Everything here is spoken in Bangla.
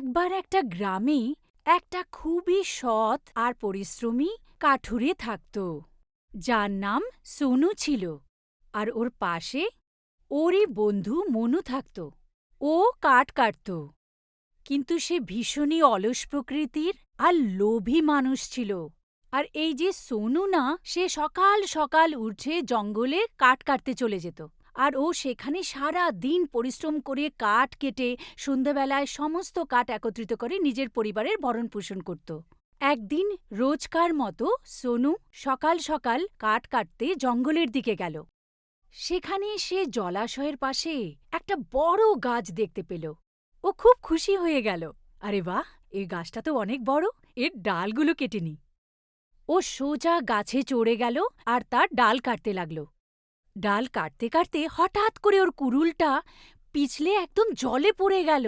একবার একটা গ্রামে একটা খুবই সৎ আর পরিশ্রমী কাঠুরে থাকত, যার নাম সোনু ছিল। আর ওর পাশে ওরই বন্ধু মনু থাকত। ও কাঠ কাটত। কিন্তু সে ভীষণই অলস প্রকৃতির আর লোভী মানুষ ছিল। আর এই যে সোনু না, সে সকাল সকাল উঠে জঙ্গলে কাঠ কাটতে চলে যেত। আর ও সেখানে সারা দিন পরিশ্রম করে কাঠ কেটে সন্ধ্যাবেলায় সমস্ত কাঠ একত্রিত করে নিজের পরিবারের ভরণ পোষণ করত। একদিন রোজকার মতো সোনু সকাল সকাল কাঠ কাটতে জঙ্গলের দিকে গেল। সেখানে সে জলাশয়ের পাশে একটা বড় গাছ দেখতে পেল। ও খুব খুশি হয়ে গেল। আরে বাহ, এই গাছটা তো অনেক বড়, এর ডালগুলো কেটে নি। ও সোজা গাছে চড়ে গেল আর তার ডাল কাটতে লাগল। ডাল কাটতে কাটতে হঠাৎ করে ওর কুড়ুলটা পিছলে একদম জলে পড়ে গেল।